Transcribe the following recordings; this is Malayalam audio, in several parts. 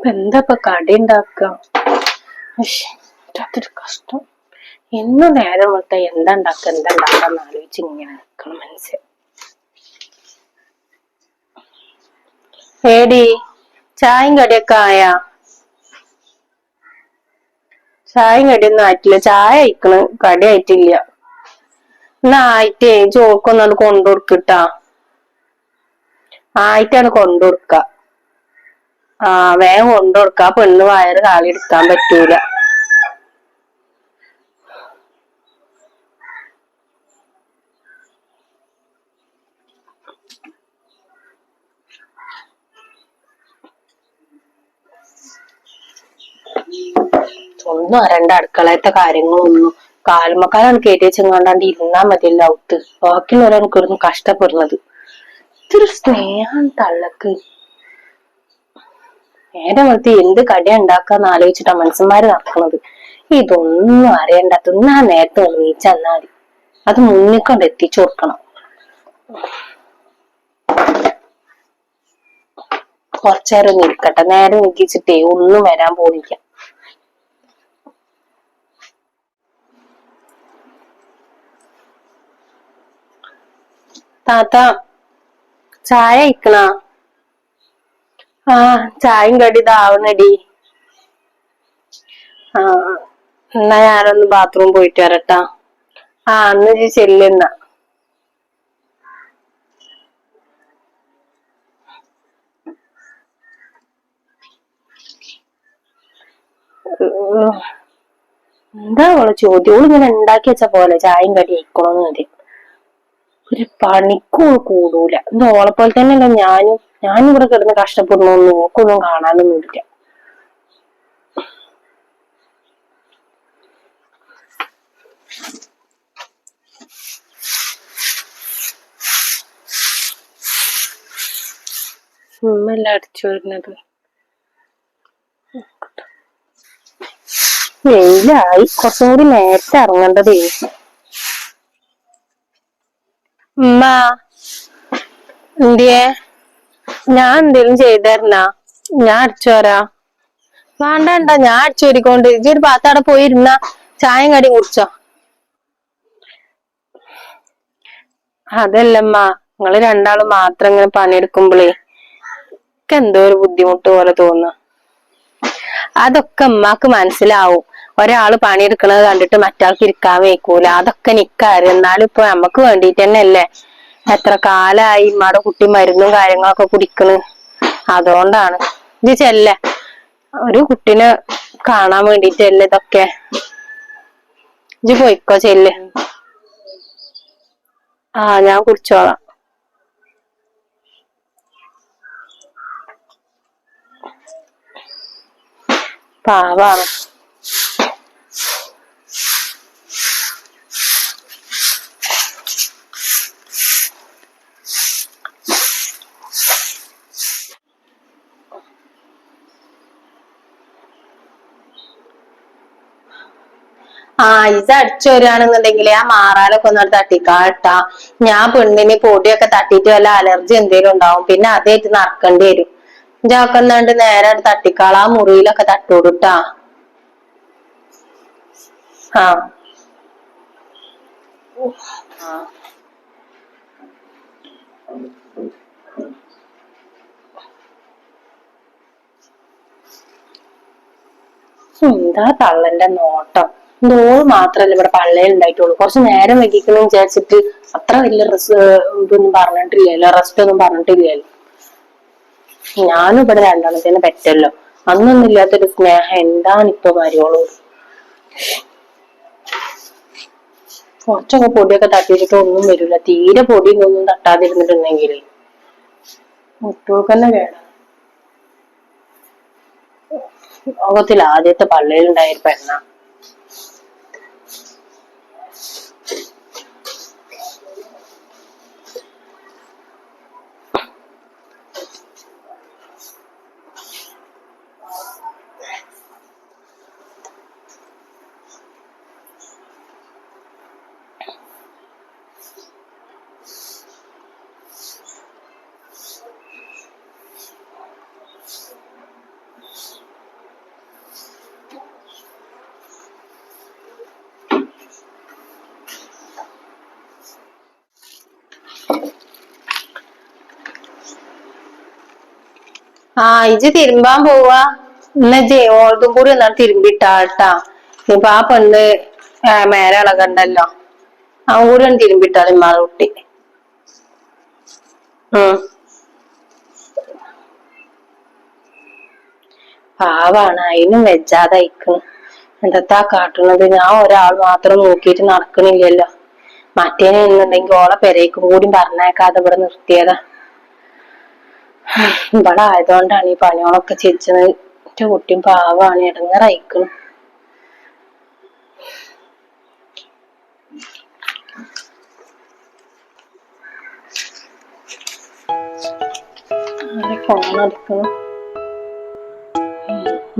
ഇപ്പൊ എന്താ ഇപ്പൊ കടി ഉണ്ടാക്കാത്തൊരു കഷ്ടം. എന്ന് നേരം വിട്ട എന്താ ഉണ്ടാക്ക എന്താ ഉണ്ടാക്കാന്ന് ആലോചിച്ച് ഇങ്ങനെ നിൽക്കണം മനസ്സിൽ ഏടി ചായയും കടിയൊക്കെ ആയാ? ചായയും കടിയൊന്നും ആയിട്ടില്ല. ചായ അയക്കണ് കടി ആയിട്ടില്ല. എന്നാ ആയിട്ടേ ചോക്കൊന്നും അത് കൊണ്ടുകൊടുക്കട്ടാ ആയിട്ടാണ് കൊണ്ടുകൊടുക്ക. ആ വേഗം കൊണ്ടുകൊടുക്ക ആ പെണ്ണ് വയറ് കാളി എടുക്കാൻ പറ്റൂല. ഒന്നും അറിയണ്ട. അടുക്കളയത്തെ കാര്യങ്ങളൊന്നും. കാലുമക്കാലാണ് കയറ്റി വെച്ചെങ്ങാണ്ടാണ്ട് ഇരുന്നാ മതിയല്ല ഔട്ട് ബാക്കിയുള്ളവരാണ് കിടന്ന് കഷ്ടപ്പെടുന്നത്. ഇതൊരു സ്നേഹം തള്ളക്ക്. നേരെ വൃത്തി എന്ത് കട ഉണ്ടാക്കാന്ന് ആലോചിച്ചിട്ടാ മനുഷ്യന്മാര് നടക്കുന്നത്? ഇതൊന്നും അറിയണ്ട. തിന്നാ നേരത്തെ ഒന്നിച്ചെന്നാ മതി അത് മുന്നിക്കൊണ്ട് എത്തിച്ചു കൊടുക്കണം. കുറച്ചേരം ഒന്ന് ഇരിക്കട്ടെ. നേരെ നിൽക്കിച്ചിട്ടേ ഒന്നും വരാൻ പോണില്ല. താത്ത ചായ ഇക്കണ ആ ചായയും കടി ഇതാവണടി ആ എന്നാ ഞാനൊന്ന് ബാത്റൂം പോയിട്ട് വരട്ടാ. ആ അന്ന് ഇജ്ജ് ചെല്ലുന്ന എന്താ അവളെ ചോദ്യം ഓൾ ഇങ്ങനെ ഉണ്ടാക്കി വെച്ച പോലെ ചായയും കടി അയക്കണോന്ന് മതി ഒരു പണിക്കും ഓൾ കൂടൂല. ഇത് ഓളെ പോലെ തന്നെയല്ല ഞാനും. ഞാനും ഇവിടെ കിടന്ന് കഷ്ടപ്പെടണോന്നും നോക്കൊന്നും കാണാനൊന്നും ഇല്ല. ഉമ്മല്ല അടിച്ചു വരുന്നത്? വെയിലായി. കുറച്ചും കൂടി നേരത്തെ ഇറങ്ങേണ്ടതേ. ഞാൻ എന്തേലും ചെയ്തായിരുന്നാ ഞാൻ അടിച്ചു വരാ വേണ്ട വേണ്ട ഞാൻ അടിച്ചു വരിക്കൊണ്ട് ഒരു ഒരു പാത്താടെ പോയിരുന്ന ചായം കടി കുടിച്ചോ? അതല്ലമ്മ നിങ്ങൾ രണ്ടാളും മാത്രം ഇങ്ങനെ പണിയെടുക്കുമ്പോളേ എന്തോ ഒരു ബുദ്ധിമുട്ട് പോലെ തോന്നുന്നു അതൊക്കെ അമ്മയ്ക്ക് മനസ്സിലാവും. ഒരാൾ പണിയെടുക്കണത് കണ്ടിട്ട് മറ്റാൾക്ക് ഇരിക്കാൻ വയ്ക്കൂല. അതൊക്കെ നിക്കാറ്. എന്നാലും ഇപ്പൊ നമ്മക്ക് വേണ്ടിട്ട് തന്നെ എത്ര കാലായി ഇമ്മടെ കുട്ടി മരുന്നും കാര്യങ്ങളൊക്കെ കുടിക്കണ്. അതുകൊണ്ടാണ്. ഇത് ചെല്ല. ഒരു കുട്ടിനെ കാണാൻ വേണ്ടിട്ടല്ലേ ഇതൊക്കെ. ഇത് പോയിക്കോ ചെല്ല്. ആ ഞാൻ കുടിച്ചോളാം. പാവാണ്. ഇത് അടിച്ചു വരികയാണെന്നുണ്ടെങ്കിൽ ആ മാറാലൊക്കെ ഒന്ന് തട്ടിക്കാട്ടാ ഞാൻ പെണ്ണിന് പൊടിയൊക്കെ തട്ടിയിട്ട് വല്ല അലർജി എന്തെങ്കിലും ഉണ്ടാവും പിന്നെ അതേറ്റ് നടക്കേണ്ടി വരും. ഇതാക്കുന്നാണ്ട് നേരെ തട്ടിക്കാള ആ മുറിയിലൊക്കെ തട്ടോടുട്ടാ ആ. എന്താ തള്ളന്റെ നോട്ടം? നോൾ മാത്രല്ല ഇവിടെ പള്ളയിൽ ഉണ്ടായിട്ടുള്ളൂ. കുറച്ച് നേരം വൈകിക്കണം വിചാരിച്ചിട്ട് അത്ര വലിയ റെസ് ഇതൊന്നും പറഞ്ഞിട്ടില്ലല്ലോ. റെസ്റ്റ് ഒന്നും പറഞ്ഞിട്ടില്ലല്ലോ. ഞാനും ഇവിടെ രണ്ടെണ്ണത്തിന് പറ്റല്ലോ. അന്നൊന്നും ഇല്ലാത്തൊരു സ്നേഹം എന്താണ് ഇപ്പൊ മരിയോളൂ? കുറച്ചൊക്കെ പൊടിയൊക്കെ തട്ടിയിട്ട് ഒന്നും വരില്ല തീരെ പൊടി ഒന്നും തട്ടാതിരുന്നിട്ടുണ്ടെങ്കിൽ മുട്ടുകൾക്ക് തന്നെ ലോകത്തിൽ ആദ്യത്തെ പള്ളിയിലുണ്ടായ പെണ്ണ. ആ ഇജ് തിരുമ്പാൻ പോവാ. എന്നാ ജെ ഓൾതും കൂടി എന്നാ തിരുമ്പിട്ടാട്ടാ. ഇപ്പൊ ആ പെണ്ണ് മേലെ ഇളകണ്ടല്ലോ അവൻ കൂടി ഒന്ന് തിരുമ്പിട്ടാളി ഇമ്മാളെ കുട്ടി. പാവാണ് അതിനും വെജാതെ അയക്കണ് എന്താ കാട്ടുന്നത് ഞാൻ ഒരാൾ മാത്രം നോക്കിയിട്ട് നടക്കണില്ലല്ലോ. മറ്റേനെ എന്നുണ്ടെങ്കിൽ ഓളെ പെരേക്കും കൂടി പറഞ്ഞേക്കാതെ ഇവിടെ നിർത്തിയതാ. ഇവിടെ ആയതുകൊണ്ടാണ് ഈ പണികളൊക്കെ ചിരിച്ചത് എന്റെ കുട്ടിയും പാവാണ് ഇടങ്ങറയക്കണ്.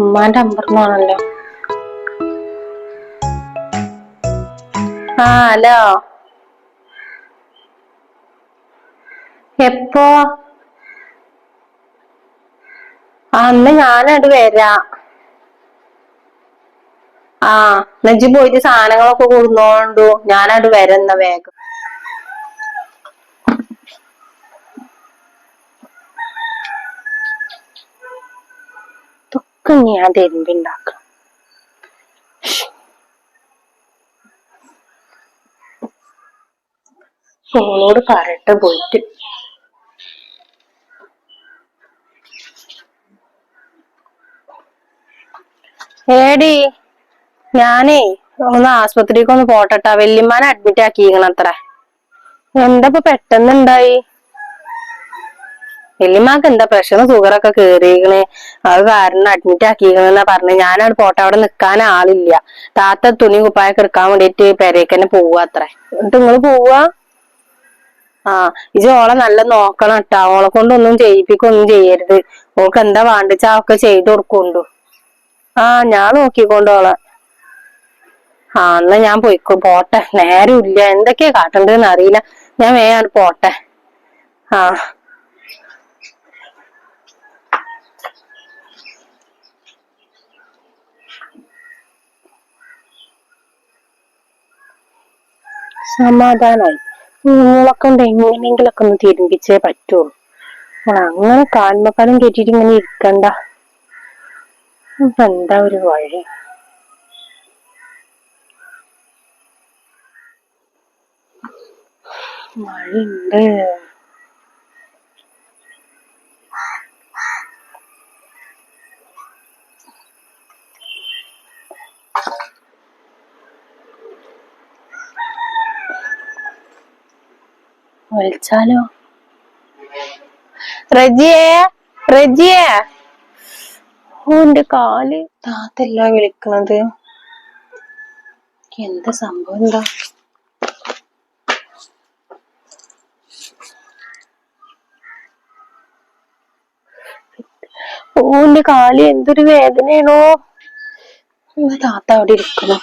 ഉമ്മാന്റെ അമ്പർന്നാണല്ലോ ആ ഹലോ. എപ്പോ ആ അന്ന് ഞാനത് വരാ ആ നെഞ്ചി പോയിട്ട് സാധനങ്ങളൊക്കെ കൊടുന്നോണ്ടു ഞാനത് വരുന്ന വേഗം ഇതൊക്കെ ഞാൻ തിരുമ്പിണ്ടാക്കണം ഓളോട് പറയട്ടെ പോയിട്ട് ഏടി ഞാനേ ഒന്ന് ആസ്പത്രിക്ക് ഒന്ന് പോട്ടട്ടാ. വല്യമ്മാനെ അഡ്മിറ്റ് ആക്കിയിരിക്കണത്ര. എന്താ ഇപ്പൊ പെട്ടെന്നുണ്ടായി? വല്യമ്മാക്ക് എന്താ പ്രഷറും ഷുഗറൊക്കെ കേറിയിരിക്കണ്. അത് കാരണം അഡ്മിറ്റ് ആക്കിയിരിക്കണെന്നാ പറഞ്ഞു. ഞാനവിടെ പോട്ടെ. അവിടെ നിക്കാൻ ആളില്ല. താത്ത തുണി കുപ്പായൊക്കെ എടുക്കാൻ വേണ്ടിട്ട് പെരേക്ക് തന്നെ പോവാ അത്ര എന്നിട്ട് നിങ്ങൾ പോവാ? ആ ഇജ് ഓളെ നല്ല നോക്കണം കേട്ടാ ഓളെ കൊണ്ടൊന്നും ചെയ്യിപ്പിക്കൊന്നും ചെയ്യരുത്. ഓൾക്ക് എന്താ വേണ്ടിച്ചാ ഒക്കെ ചെയ്തു കൊടുക്കൊണ്ടു ആ ഞാൻ നോക്കിക്കൊണ്ടോളാം ആ എന്നാ ഞാൻ പോയിക്കോ പോട്ടെ. നേരം ഇല്ല എന്തൊക്കെയാ കാട്ടണ്ടെന്ന് അറിയില്ല. ഞാൻ വേഗം പോട്ടെ. ആ. സമാധാനായി. നിങ്ങളൊക്കെ കൊണ്ട് എങ്ങനെയെങ്കിലൊക്കെ ഒന്ന് തിരുമ്പിച്ചേ പറ്റുള്ളൂ. അങ്ങനെ കാൽമക്കാലം കെട്ടിട്ട് ഇങ്ങനെ ഇരിക്കണ്ട. ഇപ്പൊ എന്താ ഒരു വഴി? മഴയുണ്ട് വലിച്ചാലോ റജിയേ റജിയേ. ഓ എന്റെ കാൽ. താത്തല്ല വിളിക്കണത്. എന്താ സംഭവം എന്താ? ഓ കാൽ എന്തൊരു വേദനയാണോ? താത്ത അവിടെ ഇരിക്കണം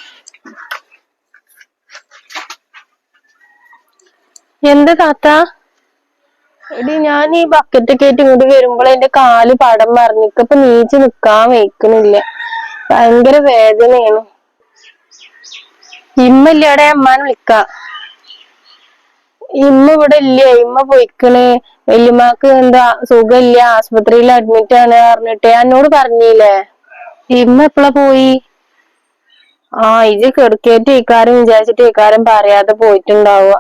എന്താ താത്ത? എടി ഞാൻ ഈ ബക്കറ്റ് ഒക്കെ ആയിട്ട് ഇങ്ങോട്ട് വരുമ്പോൾ എന്റെ കാൽ പടം മറിഞ്ഞിക്ക് ഇപ്പൊ നീച്ച് നിക്കാൻ വയ്ക്കണില്ല ഭയങ്കര വേദനയാണ്. ഇമ്മല്ലേടെ അമ്മാനെ വിളിക്ക. ഇമ്മ ഇവിടെ ഇല്ല? ഇമ്മ പോയിക്കണ്. വല്യമ്മക്ക് എന്താ സുഖമില്ല. ആസ്പത്രിയിൽ അഡ്മിറ്റ് ആണ് പറഞ്ഞിട്ട്. എന്നോട് പറഞ്ഞില്ലേ? ഇമ്മ എപ്പളാ പോയി? ആ ഇത് കിടക്കേറ്റ് ഇക്കാരം വിചാരിച്ചിട്ട് ഇക്കാരം പറയാതെ പോയിട്ടുണ്ടാവുക.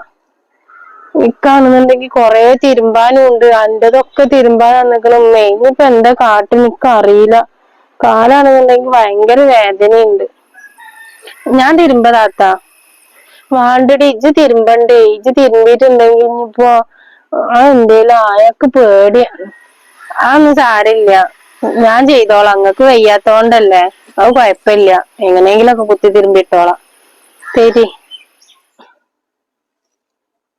ഇക്കാണെന്നുണ്ടെങ്കിൽ കൊറേ തിരുമ്പാനും ഉണ്ട് അന്റതൊക്കെ തിരുമ്പാൻ വന്നിക്കണ ഉമ്മേ. ഇനിയിപ്പൊ എന്താ കാട്ടിൽ നിക്ക അറിയില്ല. കാലാണെന്നുണ്ടെങ്കിൽ ഭയങ്കര വേദനയുണ്ട്. ഞാൻ തിരുമ്പതാത്ത വാണ്ടടി ഇജ് തിരുമ്പണ്ടേ. ഇജ് തിരുമ്പിയിട്ടുണ്ടെങ്കിൽ ഇനിയിപ്പോ ആ എന്തേലും ആയക്ക് പേടിയാണ് അതൊന്നും സാരില്ല ഞാൻ ചെയ്തോളാം. അങ്ങക്ക് വയ്യാത്തോണ്ടല്ലേ. അത് കുഴപ്പമില്ല എങ്ങനെയെങ്കിലൊക്കെ കുത്തി തിരുമ്പിട്ടോളാം. ശരി.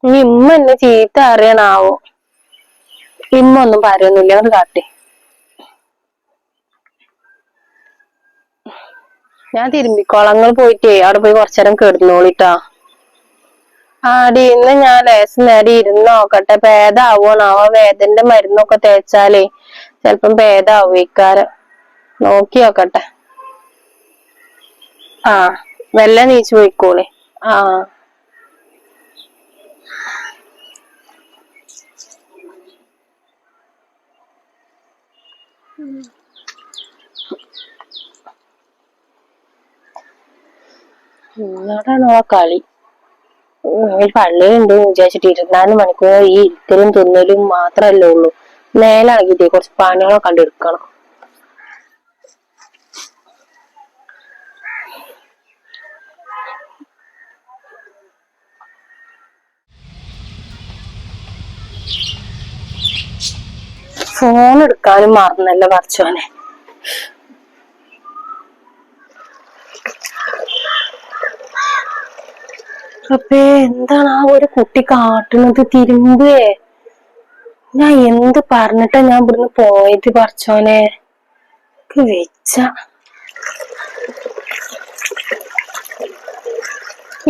ഇനി ഇമ്മ എന്നെ ചീത്ത അറിയണാവോ? ഇമ്മ ഒന്നും പറയൊന്നുമില്ല അത് കാട്ടി. ഞാൻ തിരുമ്പിക്കോളാം. നിങ്ങൾ പോയിട്ടേ അവിടെ പോയി കുറച്ചേരം കിടന്നോളിട്ടാ. ആടി ഇന്ന് ഞാൻ ലേശം നേരം ഇരുന്ന് നോക്കട്ടെ. ഭേദാവോണാവോ വേദന്റെ മരുന്നൊക്കെ തേച്ചാലേ ചെലപ്പം ഭേദാവും നോക്കി നോക്കട്ടെ. ആ വെല്ല നീച്ചു പോയിക്കോളെ. ആ. എന്നോടാണോ ആ കളി. ഒരു പള്ളിയുണ്ട് വിചാരിച്ചിട്ട് ഇരുപത്തിനാല് മണിക്കൂർ ഈ ഇരിക്കലും തിന്നലും മാത്രല്ലേ ഉള്ളൂ. മേലാണെങ്കിട്ടേ കുറച്ച് പണികളൊക്കെ കണ്ടെടുക്കണം ഫോൺ എടുക്കാനും മറന്നല്ല പറച്ചോനെ അപ്പേ എന്താണ് ആ ഒരു കുട്ടി കാട്ടുന്നത്? തിരുമ്പേ. ഞാൻ എന്ത് പറഞ്ഞിട്ടാ ഞാൻ ഇവിടുന്ന് പോയത് പറച്ചോനെ? വെച്ച.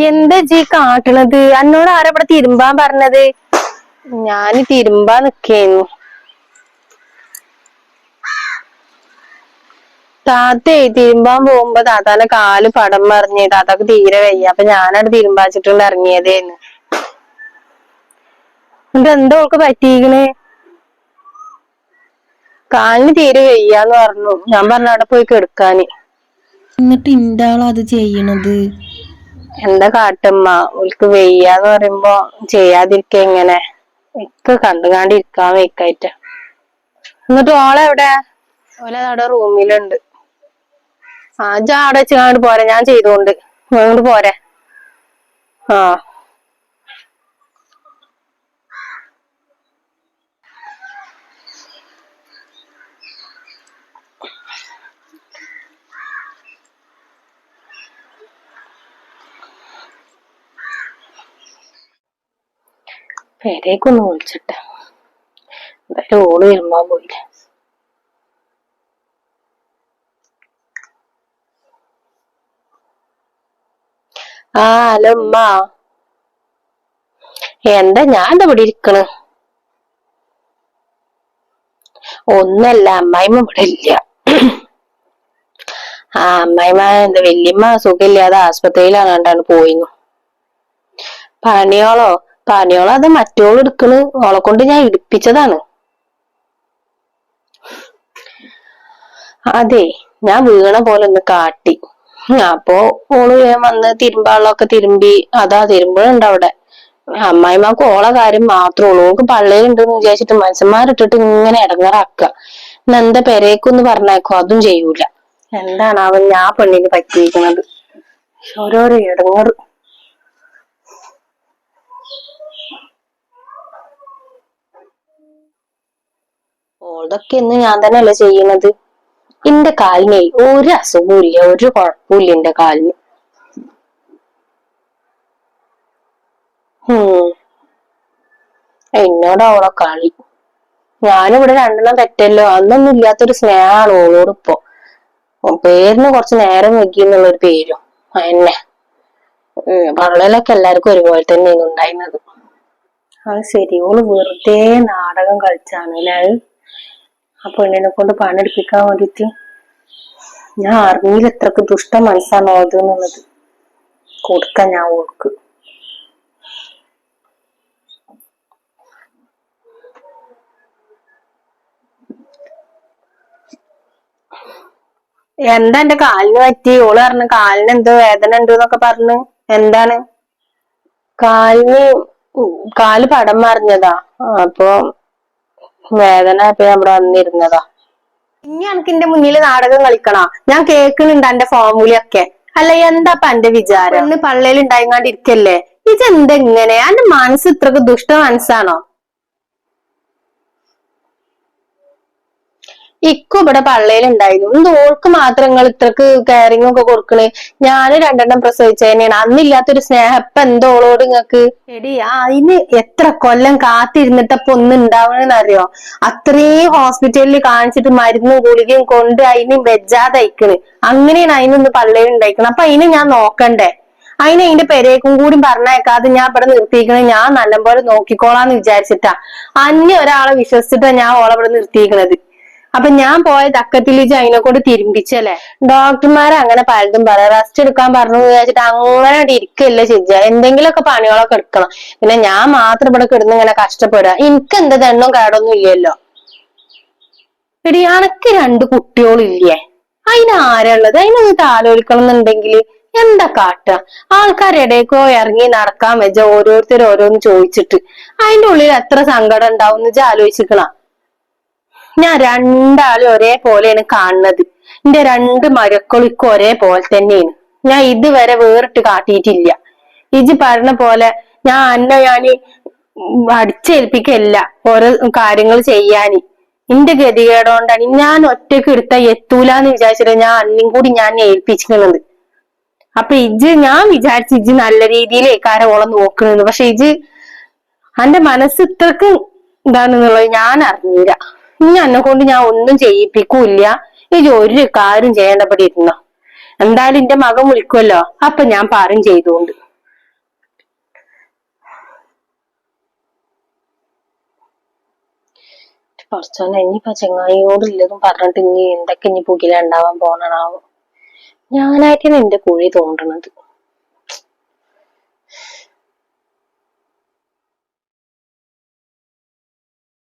എന്താ ജി കാട്ടണത്? എന്നോട് ആരാ ഇവിടെ തിരുമ്പാൻ പറഞ്ഞത്? ഞാൻ തിരുമ്പാൻ നിക്കേന്നു താത്തേ തിരുമ്പാൻ പോകുമ്പോ താത്താന്റെ കാൽ പടം മറിഞ്ഞ് താത്താക്ക് തീരെ വയ്യ. അപ്പൊ ഞാനവിടെ തിരുമ്പാച്ചിട്ടുണ്ട് ഇറങ്ങിയതേന്ന്. എന്നിട്ട് എന്താ ഓൾക്ക് പറ്റിയിക്കണ്? കാലിന് തീരെ വയ്യാന്ന് പറഞ്ഞു. ഞാൻ പറഞ്ഞു അവിടെ പോയി കെടുക്കാന്. എന്നിട്ട് ഇന്റെ ആൾ അത് ചെയ്യണത്? എന്താ കാട്ടമ്മ? ഓൾക്ക് വയ്യാന്ന് പറയുമ്പോ ചെയ്യാതിരിക്ക എങ്ങനെ ഒക്കെ കണ്ടുകാണ്ടിരിക്കാൻ വെക്കായിട്ട് എന്നിട്ട് ഓളെവിടെ? ഓലെ അവിടെ റൂമിലുണ്ട്. ആ ജാ അവിടെ വെച്ച് അങ്ങോട്ട് പോരെ. ഞാൻ ചെയ്തോണ്ട്. അങ്ങോട്ട് പോരെ. ആ. പെരേക്കൊന്ന് വിളിച്ചിട്ട്. എന്തായാലും ഓൾ വരുമ്പോ പോയില്ലേ? ആ ഹലോ എന്താ ഞാൻ ഇവിടെ ഇരിക്കണ്. ഒന്നല്ല അമ്മായിമ്മ ഇവിടെ ഇല്ല. ആ അമ്മായിമ്മ എന്താ വല്യമ്മ സുഖമില്ലാതെ ആസ്പത്രിയിലാണ് കണ്ടാണ് പോയിന്നു പണിയോളോ? പണിയോളോ അത് മറ്റോൾ എടുക്കണ്? ഓളെ കൊണ്ട് ഞാൻ ഇടിപ്പിച്ചതാണ്. അതെ ഞാൻ വീണ പോലെ ഒന്ന് കാട്ടി. അപ്പൊ ഓൾ വേഗം വന്ന് തിരുമ്പാളൊക്കെ തിരുമ്പി അതാ തിരുമ്പുണ്ട് അവിടെ. അമ്മായിമാക്ക് ഓളെ കാര്യം മാത്രമേ ഉള്ളൂ. ഓൾക്ക് പള്ളിയിലുണ്ടെന്ന് വിചാരിച്ചിട്ട് മനുഷ്യന്മാരിട്ടിട്ട് ഇങ്ങനെ ഇടങ്ങാറാക്ക. എന്താ പെരേക്കൊന്ന് പറഞ്ഞേക്കോ? അതും ചെയ്യൂല. എന്താണ് അവൻ ഞാൻ പെണ്ണിന് പറ്റിയിരിക്കുന്നത്? ഓരോരോ ഇടങ്ങറ്. ഓൾതൊക്കെ ഇന്ന് ഞാൻ തന്നെയല്ലേ ചെയ്യണത് എന്റെ കാലിനെ ഒരു അസുഖവും ഇല്ല ഒരു കുഴപ്പമില്ല എന്റെ കാലിന്. എന്നോട് അവളെ കളി. ഞാനിവിടെ രണ്ടെണ്ണം തെറ്റല്ലോ അന്നൊന്നും ഇല്ലാത്തൊരു സ്നേഹമാണ് ഓളോട് ഇപ്പൊ. പേരിന് കുറച്ച് നേരം വൈകി എന്നുള്ളൊരു പേരും. എന്നെ ഉം പള്ളയിലൊക്കെ എല്ലാവർക്കും ഒരുപോലെ തന്നെയാണ് ഉണ്ടായിരുന്നത്. അത് ശരി ഓൾ വെറുതെ നാടകം കളിച്ചാണ് അല്ലേ? ആ പെണ്ണിനെ കൊണ്ട് പണിയെടുപ്പിക്കാൻ വേണ്ടിട്ട് ഞാൻ അറിഞ്ഞില്ല എത്രക്ക് ദുഷ്ട മനസ്സാണ് അത് എന്നുള്ളത്. കൊടുക്കാൻ ഞാൻ ഓൾക്ക് എന്താ എന്റെ കാലിന് പറ്റി? ഓൾ പറഞ്ഞു കാലിന് എന്തോ വേദന ഉണ്ട് എന്നൊക്കെ പറഞ്ഞു. എന്താണ്? കാലിന് കാൽ പടം മറിഞ്ഞതാ. അപ്പൊ വേദന ഇപ്പൊ അവിടെ വന്നിരുന്നതാ. ഇനി എനിക്ക് എന്റെ മുന്നിൽ നാടകം കളിക്കണോ? ഞാൻ കേൾക്കുന്നുണ്ട് എന്റെ ഫോമുലൊക്കെ അല്ല എന്താ എന്റെ വിചാരം? ഇന്ന് പള്ളയിൽ ഉണ്ടായിങ്ങാണ്ടിരിക്കല്ലേ എന്തെങ്ങനെ? ഇങ്ങനെ എന്റെ മനസ്സ് ഇത്രക്ക് ദുഷ്ട മനസ്സാണോ? ഇക്കും ഇവിടെ പള്ളയിൽ ഉണ്ടായിരുന്നു. എന്ത് ഓൾക്ക് മാത്രം നിങ്ങൾ ഇത്രക്ക് കെയറിംഗ് ഒക്കെ കൊടുക്കണേ? ഞാൻ രണ്ടെണ്ണം പ്രസവിച്ച തന്നെയാണ്. അന്നില്ലാത്തൊരു സ്നേഹം. ഇപ്പൊ എന്തോളോട് നിങ്ങക്ക് എടി അതിന് എത്ര കൊല്ലം കാത്തിരുന്നിട്ടപ്പൊ ഒന്നും ഉണ്ടാവണെന്ന് അറിയോ? അത്രയും ഹോസ്പിറ്റലിൽ കാണിച്ചിട്ട് മരുന്നും ഗുളികയും കൊണ്ട് അതിന് വെജാതയക്കണ്. അങ്ങനെയാണ് അതിനൊന്ന് പള്ളയിൽ ഉണ്ടായിക്കണം അപ്പൊ അതിനെ ഞാൻ നോക്കണ്ടേ? അതിനെ അതിന്റെ പെരേക്കും കൂടി പറഞ്ഞേക്കാതെ ഞാൻ ഇവിടെ നിർത്തിയിരിക്കണേ ഞാൻ നല്ലപോലെ നോക്കിക്കോളാന്ന് വിചാരിച്ചിട്ടാ. അന്യ ഒരാളെ വിശ്വസിച്ചിട്ടാ ഞാൻ ഓളെ ഇവിടെ നിർത്തിയിരിക്കണത്. അപ്പൊ ഞാൻ പോയ തക്കത്തിൽ അതിനെ കൊണ്ട് തിരുമ്പിച്ചല്ലേ? ഡോക്ടർമാർ അങ്ങനെ പലതും പറയാം റെസ്റ്റ് എടുക്കാൻ പറഞ്ഞു വിചാരിച്ചിട്ട് അങ്ങനെ ഇരിക്കല്ലേ ചിജ എന്തെങ്കിലുമൊക്കെ പണികളൊക്കെ എടുക്കണം. പിന്നെ ഞാൻ മാത്രം ഇവിടെ കിടന്ന് ഇങ്ങനെ കഷ്ടപ്പെടുക. എനിക്ക് എന്ത് തെണ്ണും കേടൊന്നും ഇല്ലല്ലോ. എടി അനക്ക് രണ്ട് കുട്ടികളില്ലേ അതിനാരുള്ളത് അതിനൊന്ന് താലോലിക്കണം എന്നുണ്ടെങ്കിൽ എന്താ കാട്ട? ആൾക്കാരെടേക്കോ ഇറങ്ങി നടക്കാൻ വെച്ച ഓരോരുത്തർ ഓരോന്ന് ചോദിച്ചിട്ട്. അതിന്റെ ഉള്ളിൽ എത്ര സങ്കടം ഉണ്ടാവും എന്ന് ആലോചിക്കണ ഞാൻ രണ്ടാളും ഒരേപോലെയാണ് കാണുന്നത്. എന്റെ രണ്ട് മരക്കളിക്കും ഒരേപോലെ തന്നെയാണ്. ഞാൻ ഇതുവരെ വേറിട്ട് കാട്ടിയിട്ടില്ല. ഇജ് പറഞ്ഞ പോലെ ഞാൻ അന്ന ഞാൻ അടിച്ചേൽപ്പിക്കല്ല ഓരോ കാര്യങ്ങൾ ചെയ്യാന് എന്റെ ഗതികേടോണ്ടാണ് ഞാൻ ഒറ്റയ്ക്ക് എടുത്ത എത്തൂലെന്ന് വിചാരിച്ചിട്ട് ഞാൻ അന്നും കൂടി ഞാൻ ഏൽപ്പിച്ചിരിക്കുന്നത്. അപ്പൊ ഇജ് ഞാൻ വിചാരിച്ചു ഇജ് നല്ല രീതിയിൽ ഏക്കാരം ഓളം നോക്കുന്നത്. പക്ഷെ ഇജ് എന്റെ മനസ്സ് ഇത്രക്ക് ഇതാണെന്നുള്ളത് ഞാൻ അറിഞ്ഞില്ല. ഇനി എന്നെ കൊണ്ട് ഞാൻ ഒന്നും ചെയ്യിപ്പിക്കൂല്ല. ഇനി ഒരു കാര്യം ചെയ്യേണ്ടപടി ഇരുന്നോ? എന്തായാലും എന്റെ മകൻ വിളിക്കുമല്ലോ അപ്പൊ ഞാൻ പറയും ചെയ്തുകൊണ്ട്. കുറച്ചോന്നെ ചെങ്ങായിയോട് ചെങ്ങായിയോടില്ലതും പറഞ്ഞിട്ട് ഇനി എന്തൊക്കെ ഇനി പുകിലുണ്ടാവാൻ പോണണാവോ ഞാനായിട്ടാണ് എന്റെ കുഴി തോണ്ടണത്.